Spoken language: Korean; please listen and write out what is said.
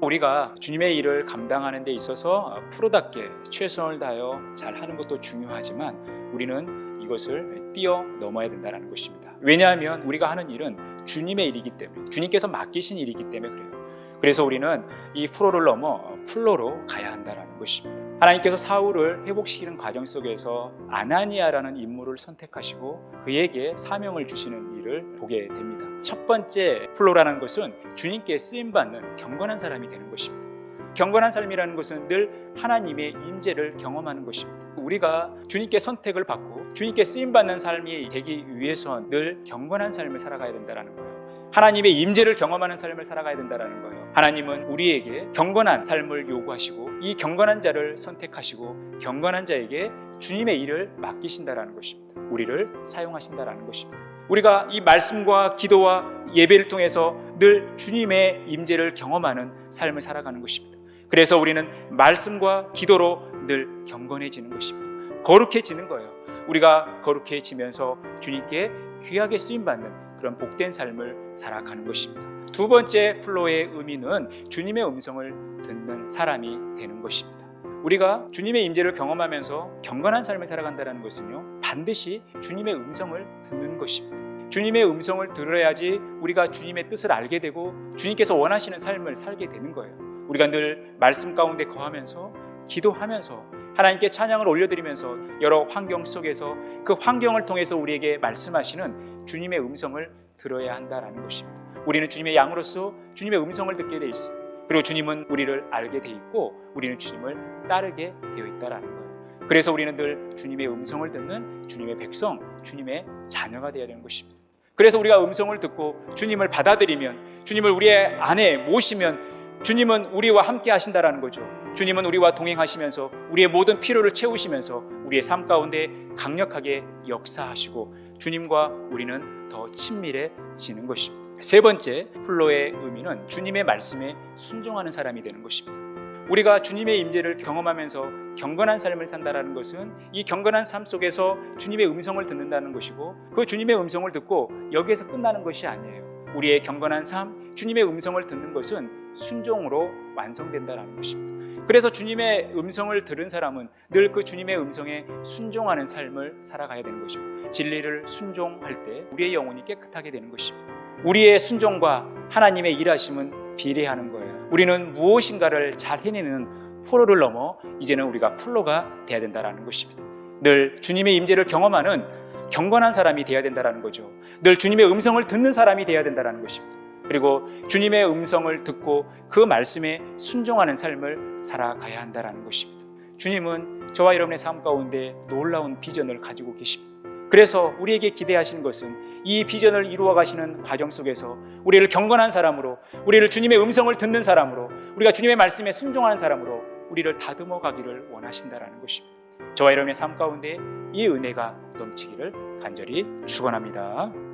우리가 주님의 일을 감당하는 데 있어서 프로답게 최선을 다하여 잘 하는 것도 중요하지만 우리는 이것을 뛰어 넘어야 된다는 것입니다. 왜냐하면 우리가 하는 일은 주님의 일이기 때문에 주님께서 맡기신 일이기 때문에 그래요. 그래서 우리는 이 프로를 넘어 플로로 가야 한다는 것입니다. 하나님께서 사울을 회복시키는 과정 속에서 아나니아라는 인물을 선택하시고 그에게 사명을 주시는 일을 보게 됩니다. 첫 번째 플로라는 것은 주님께 쓰임 받는 경건한 사람이 되는 것입니다. 경건한 삶이라는 것은 늘 하나님의 임재를 경험하는 것입니다. 우리가 주님께 선택을 받고 주님께 쓰임 받는 삶이 되기 위해선 늘 경건한 삶을 살아가야 된다는 거예요. 하나님의 임재를 경험하는 삶을 살아가야 된다는 거예요. 하나님은 우리에게 경건한 삶을 요구하시고 이 경건한 자를 선택하시고 경건한 자에게 주님의 일을 맡기신다라는 것입니다. 우리를 사용하신다라는 것입니다. 우리가 이 말씀과 기도와 예배를 통해서 늘 주님의 임재를 경험하는 삶을 살아가는 것입니다. 그래서 우리는 말씀과 기도로 늘 경건해지는 것입니다. 거룩해지는 거예요. 우리가 거룩해지면서 주님께 귀하게 쓰임 받는 그런 복된 삶을 살아가는 것입니다. 두 번째 플로의 의미는 주님의 음성을 듣는 사람이 되는 것입니다. 우리가 주님의 임재를 경험하면서 경건한 삶을 살아간다는 것은요 반드시 주님의 음성을 듣는 것입니다. 주님의 음성을 들어야지 우리가 주님의 뜻을 알게 되고 주님께서 원하시는 삶을 살게 되는 거예요. 우리가 늘 말씀 가운데 거하면서 기도하면서 하나님께 찬양을 올려드리면서 여러 환경 속에서 그 환경을 통해서 우리에게 말씀하시는 주님의 음성을 들어야 한다라는 것입니다. 우리는 주님의 양으로서 주님의 음성을 듣게 돼 있어요. 그리고 주님은 우리를 알게 돼 있고 우리는 주님을 따르게 되어 있다라는 거예요. 그래서 우리는 늘 주님의 음성을 듣는 주님의 백성, 주님의 자녀가 되어야 되는 것입니다. 그래서 우리가 음성을 듣고 주님을 받아들이면 주님을 우리의 안에 모시면 주님은 우리와 함께 하신다라는 거죠. 주님은 우리와 동행하시면서 우리의 모든 필요를 채우시면서 우리의 삶 가운데 강력하게 역사하시고 주님과 우리는 더 친밀해지는 것입니다. 세 번째 플로의 의미는 주님의 말씀에 순종하는 사람이 되는 것입니다. 우리가 주님의 임재를 경험하면서 경건한 삶을 산다라는 것은 이 경건한 삶 속에서 주님의 음성을 듣는다는 것이고 그 주님의 음성을 듣고 여기에서 끝나는 것이 아니에요. 우리의 경건한 삶, 주님의 음성을 듣는 것은 순종으로 완성된다는 것입니다. 그래서 주님의 음성을 들은 사람은 늘 그 주님의 음성에 순종하는 삶을 살아가야 되는 거죠. 진리를 순종할 때 우리의 영혼이 깨끗하게 되는 것입니다. 우리의 순종과 하나님의 일하심은 비례하는 거예요. 우리는 무엇인가를 잘 해내는 프로를 넘어 이제는 우리가 플로가 돼야 된다는 것입니다. 늘 주님의 임재를 경험하는 경건한 사람이 돼야 된다는 거죠. 늘 주님의 음성을 듣는 사람이 돼야 된다는 것입니다. 그리고 주님의 음성을 듣고 그 말씀에 순종하는 삶을 살아가야 한다는 것입니다. 주님은 저와 여러분의 삶 가운데 놀라운 비전을 가지고 계십니다. 그래서 우리에게 기대하시는 것은 이 비전을 이루어 가시는 과정 속에서 우리를 경건한 사람으로, 우리를 주님의 음성을 듣는 사람으로, 우리가 주님의 말씀에 순종하는 사람으로 우리를 다듬어 가기를 원하신다라는 것입니다. 저와 여러분의 삶 가운데 이 은혜가 넘치기를 간절히 축원합니다.